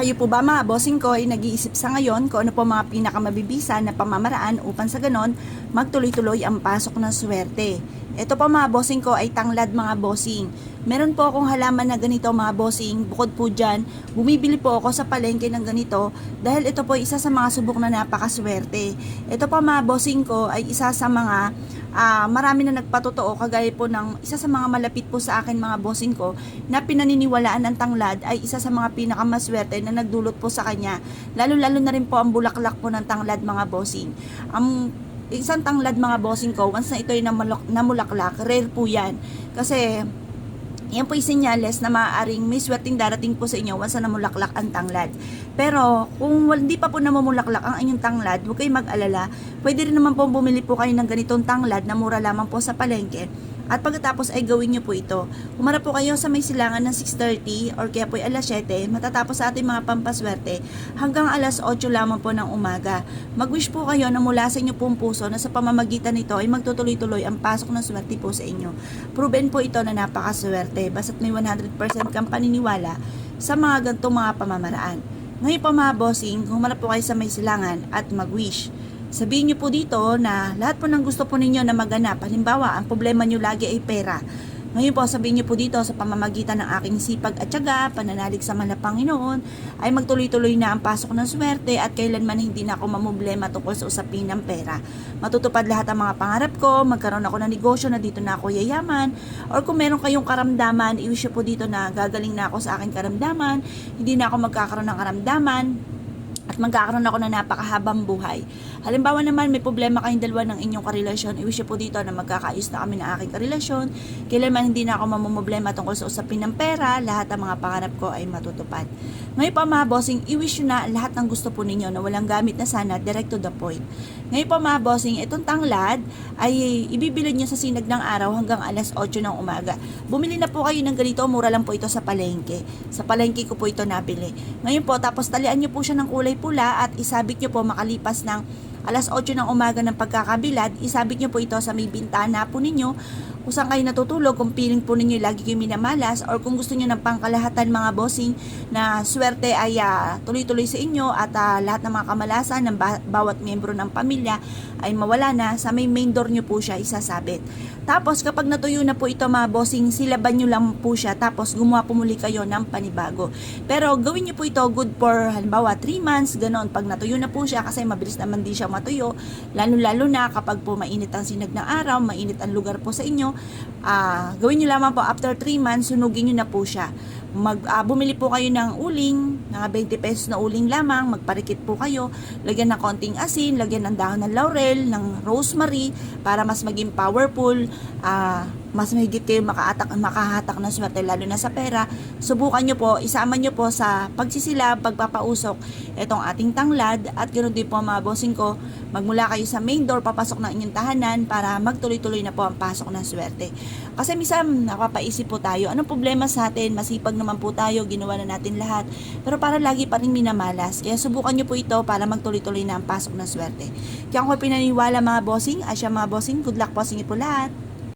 Kayo po ba mga bossing ko ay nag-iisip sa ngayon kung ano po mga pinakamabibisa na pamamaraan upang sa ganon magtuloy-tuloy ang pasok ng swerte. Ito po mga bossing ko ay tanglad mga bossing. Meron po akong halaman na ganito mga bossing. Bukod po dyan, bumibili po ako sa palengke ng ganito dahil ito po isa sa mga subok na napakaswerte. Ito po mga bossing ko ay isa sa mga ah, marami na nagpatotoo kagaya po ng isa sa mga malapit po sa akin mga bossing ko na pinaniniwalaan ng tanglad ay isa sa mga pinakamaswerte na nagdulot po sa kanya. Lalo-lalo na rin po ang bulaklak po ng tanglad mga bossing. Ang isang tanglad mga bossing ko, once na ito ay namulak, namulaklak, rare po yan. Kasi yan po yung senyales na maaaring may swerteng darating po sa inyo once na namulaklak ang tanglad. Pero kung hindi pa po namumulaklak ang inyong tanglad, huwag kayong mag-alala. Pwede rin naman po bumili po kayo ng ganitong tanglad na mura lamang po sa palengke. At pagkatapos ay gawin nyo po ito. Kumarap po kayo sa may silangan ng 6.30 or kaya po ay alas 7, matatapos sa ating mga pampaswerte hanggang alas 8 lamang po ng umaga. Mag-wish po kayo na mula sa inyo pong puso na sa pamamagitan nito ay magtutuloy-tuloy ang pasok ng swerte po sa inyo. Proven po ito na napakaswerte basta't may 100% kang paniniwala sa mga gantong mga pamamaraan. Ngayon po mga bossing, humarap po kayo sa may silangan at mag-wish. Sabihin niyo po dito na lahat po ng gusto po ninyo na maganap. Halimbawa, ang problema niyo lagi ay pera. Ngayon po, sabihin niyo po dito sa pamamagitan ng aking sipag at tiyaga, pananalig sa mga Panginoon, ay magtuloy-tuloy na ang pasok ng swerte at kailanman hindi na ako mamoblema tungkol sa usapin ng pera. Matutupad lahat ang mga pangarap ko, magkaroon ako ng negosyo na dito na ako yayaman, or kung meron kayong karamdaman, i-wish po dito na gagaling na ako sa aking karamdaman, hindi na ako magkakaroon ng karamdaman, at magkakaroon ako ng napakahabang buhay. Halimbawa naman, may problema kayong dalawa ng inyong karelasyon, i-wish po dito na magkakaayos na kami ng aking karelasyon, kailanman hindi na ako mamumblema tungkol sa usapin ng pera, lahat ng mga pangarap ko ay matutupad. Ngayon pa mga bossing, i-wish nyo na lahat ng gusto po ninyo na walang gamit na sana, direct to the point. Ngayon pa mga bossing, itong tanglad ay ibibilad nyo sa sinag ng araw hanggang alas 8 ng umaga. Bumili na po kayo ng ganito, mura lang po ito sa palengke. Sa palengke ko po ito nabili. Ngayon po, tapos talian nyo po siya ng kulay pula at isabit nyo po makalipas ng alas 8 ng umaga ng pagkakabilad, isabit nyo po ito sa may bintana po ninyo kung saan kayo natutulog, kung feeling po ninyo lagi kayo minamalas or kung gusto nyo ng pangkalahatan mga bossing na swerte ay ah, tuloy-tuloy sa inyo at ah, lahat ng mga kamalasan ng ba- bawat miyembro ng pamilya ay mawala na, sa may main door nyo po siya isasabit. Tapos kapag natuyo na po ito mga bossing, silaban nyo lang po siya tapos gumawa po muli kayo ng panibago. Pero gawin nyo po ito good for halimbawa 3 months, ganon. Pag natuyo na po siya kasi mabilis naman din siya matuyo, lalo-lalo na kapag po mainit ang sinag ng araw, mainit ang lugar po sa inyo, ah gawin nyo lamang po after 3 months, sunugin nyo na po siya. Mag, ah, bumili po kayo ng uling, mga 20 pesos na uling lamang, magparikit po kayo, lagyan ng konting asin, lagyan ng dahon ng laurel, ng rosemary, para mas maging powerful, ah, mas mahigit kayo makaatak, makahatak ng swerte, lalo na sa pera. Subukan nyo po, isama nyo po sa pagsisilab, pagpapausok, itong ating tanglad, at ganoon din po mga bossing ko, magmula kayo sa main door, papasok ng inyong tahanan, para magtuloy-tuloy na po ang pasok ng swerte. Kasi minsan, napapaisip po tayo, anong problema sa atin, masipag naman po tayo, ginawa na natin lahat, pero para lagi pa rin minamalas. Kaya subukan nyo po ito para magtuloy-tuloy na ang pasok ng swerte. Kaya ako pinaniwala mga bossing, asya mga bossing, good luck po sa inyo po lahat.